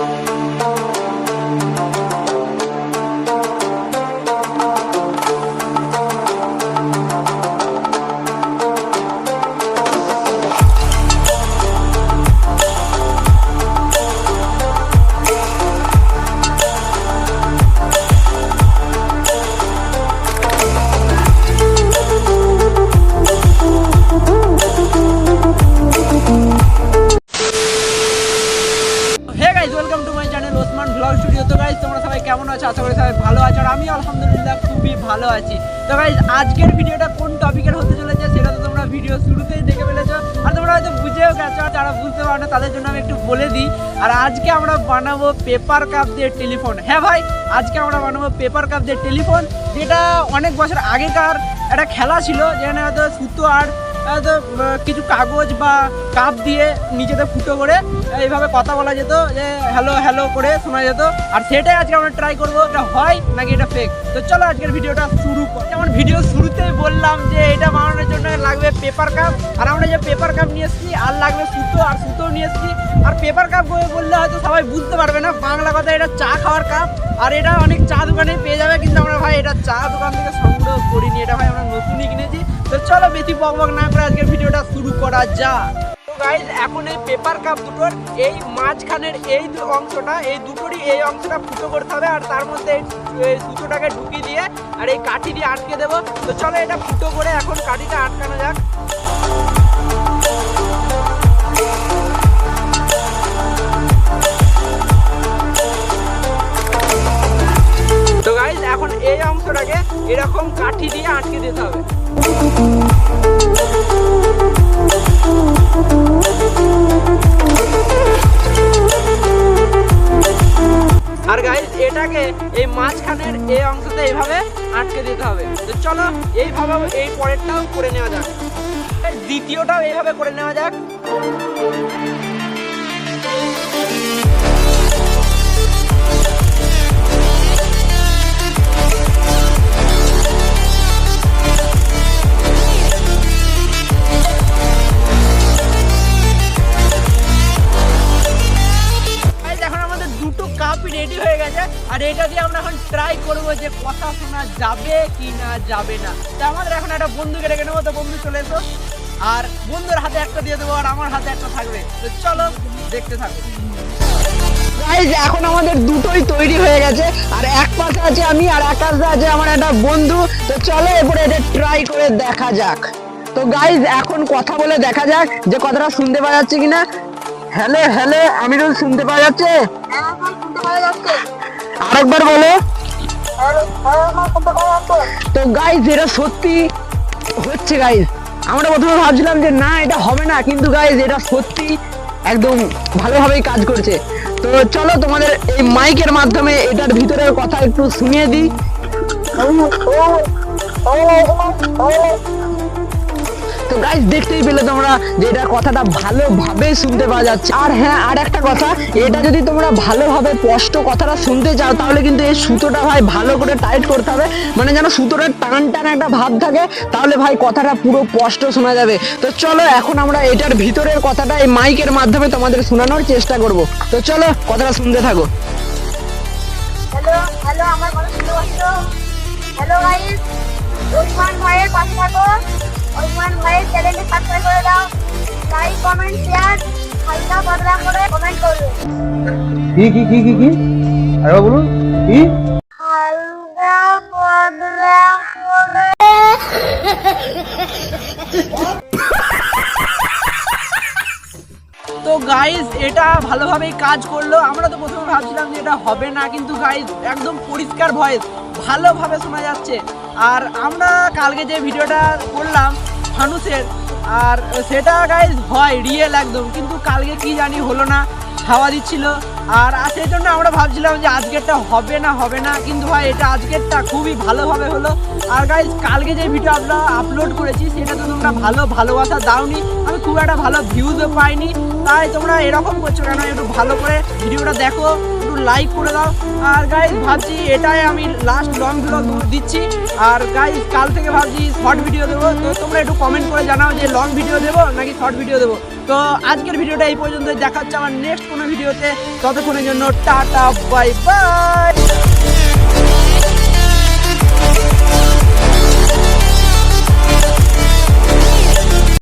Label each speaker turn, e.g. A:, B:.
A: Thank you. Guys welcome to my channel Osman blog studio তো guys তোমরা সবাই কেমন আছো? আশা করি সবাই ভালো আছো। আর আমি আলহামদুলিল্লাহ খুবই ভালো আছি। তো গাইজ আজকের ভিডিওটা কোন টপিকের হতে চলেছে সেটা তো তোমরা ভিডিও শুরুতেই দেখে ফেলেছো। আর তোমরা হয়তো বুঝেও গেছো আর যারা বুঝতে পারো না, তাদের জন্য আমি একটু বলে দিই। আর আজকে আমরা বানাবো পেপার কাপ দিয়ে টেলিফোন হ্যাঁ ভাই, আজকে আমরা বানাবো পেপার কাপ দিয়ে টেলিফোন যেটা অনেক বছর আগেকার একটা খেলা ছিল, যেখানে হয়তো সুতো আর কিছু কাগজ বা কাপ দিয়ে নিজেদের ফুটো করে এইভাবে কথা বলা যেত, যে হ্যালো হ্যালো করে শোনা যেত। আর সেটাই আজকে আমরা ট্রাই করব, এটা হয় নাকি এটা ফেক তো চলো আজকের ভিডিওটা শুরু কর। যেমন ভিডিও শুরুতেই বললাম যে এটা বানানোর জন্য লাগবে পেপার কাপ আর আমরা যে পেপার কাপ নিয়ে এসেছি, আর লাগবে সুতো, আর সুতো নিয়ে এসেছি। আর পেপার কাপ বললে হয়তো সবাই বুঝতে পারবে না। বাংলা কথা এটা চা খাওয়ার কাপ আর এটা অনেক চা দোকানে পেয়ে যাবে, কিন্তু আমরা ভাই এটা চা দোকান থেকে সংগ্রহ করিনি। এটা ভাই আমরা নতুনই কিনেছি। তো চলো বেশি বক বক না করে আজকের ভিডিওটা শুরু করা যাক। গাইজ এখন এই পেপার কাপ দুটোর এই মাঝখানের এই অংশটা, এই দুটোরই এই অংশটা ফুটো করতে হবে আর তার মধ্যে এই দুটোটাকে ঢুকিয়ে দিয়ে আর এই কাঠি দিয়ে আটকে দেবো। তো চলো এটা ফুটো করে এখন কাঠিটা আটকানো যাক। তো গাইজ এখন এই অংশটাকে এরকম কাঠি দিয়ে আটকে দিতে হবে। হবে। তো চলো এইভাবে এই পরেরটাও করে নেওয়া যাক। দ্বিতীয়টাও এইভাবে করে নেওয়া যাক। ট্রাই করব যে কথা শোনা যাবে কি না যাবে না। তো আমাদের এখন একটা বন্ধুকে রেখে নেব। তো বন্ধু চলে এসো। আর বন্ধুর হাতে একটা দিয়ে দেবো আর আমার হাতে একটা থাকবে। তো চলো দেখতে থাকো।
B: গাইজ এখন আমাদের দুটোই তৈরি হয়ে গেছে। আর এক পাশে আছে আমি আর এক পাশে আছে আমার একটা বন্ধু। তো চলো এরপরে এটা ট্রাই করে দেখা যাক। তো গাইজ এখন কথা বলে দেখা যাক যে কথাটা শুনতে পাওয়া যাচ্ছে কিনা। হ্যালো হ্যালো আমিরুল শুনতে পাওয়া যাচ্ছে। আরেকবার বলো। তো গাইজ এটা সত্যি হচ্ছে গাইজ আমরা প্রথমে ভাবছিলাম যে না এটা হবে না কিন্তু গাইজ এটা সত্যি একদম ভালোভাবেই কাজ করছে তো চলো তোমাদের এই মাইকের মাধ্যমে এটার ভিতরের কথা একটু শুনিয়ে দিই গাইজ দেখতেই পেলে তোমরা যে এটা কথাটা ভালোভাবে শুনতে পাওয়া যাচ্ছে। আর হ্যাঁ আর একটা কথা, এটা যদি তোমরা ভালোভাবে স্পষ্ট কথাটা শুনতে চাও, তাহলে কিন্তু এই সুতোটা ভাই ভালো করে টাইট করতে হবে। মানে যেন সুতোটা টান টান একটা ভাব থাকে, তাহলে ভাই কথাটা পুরো স্পষ্ট শোনা যাবে। তো চলো, এখন আমরা এটার ভিতরের কথাটা এই মাইকের মাধ্যমে তোমাদের শোনানোর চেষ্টা করব। তো চলো, কথাটা শুনতে থাকো।
C: হ্যালো হ্যালো আমার কথা শুনতে পাচ্ছ? হ্যালো গাইস ওসমান ভাইয়ের পাশে ওসমান ভাইয়ের চ্যানেলটি সাবস্ক্রাইব করে দাও লাইক কমেন্ট শেয়ার হালকা পাতলা করে কমেন্ট করবে।
D: কি কি কি কি কি? আরে বলুন কি?
C: হালকা পাতলা করে
A: তো গাইজ এটা ভালোভাবেই কাজ করল। আমরা তো প্রথমে ভাবছিলাম যে এটা হবে না কিন্তু গাইজ একদম পরিষ্কার ভয়েস ভালোভাবে শোনা যাচ্ছে। আর আমরা কালকে যে ভিডিওটা করলাম ফানুসের আর সেটা গাইজ হয় রিয়েল একদম। কিন্তু কালকে কি জানি হলো না, হাওয়া দিচ্ছিল। আর সেই জন্য আমরা ভাবছিলাম যে আজকেরটা হবে না হবে না। কিন্তু ভাই, এটা আজকেরটা খুবই ভালোভাবে হলো। আর গাইজ কালকে যে ভিডিও আমরা আপলোড করেছি, সেটা তো তোমরা ভালো ভালোবাসা দাওনি। আমি খুব একটা ভালো ভিউজও পাইনি। তাই তোমরা এরকম করছ কেন? একটু ভালো করে ভিডিওটা দেখো। লাইক করে দাও। আর গাইজ ভাবছি এটাই আমি লাস্ট লং ভিডিও দিচ্ছি। আর গাইজ কাল থেকে ভাবছি শর্ট ভিডিও দেবো। তো তোমরা একটু কমেন্ট করে জানাও যে লং ভিডিও দেবো নাকি শর্ট ভিডিও দেবো। তো আজকের ভিডিওটা এই পর্যন্ত দেখাচ্ছে আমার নেক্সট কোনো ভিডিওতে ততক্ষণের জন্য টাটা বাই বাই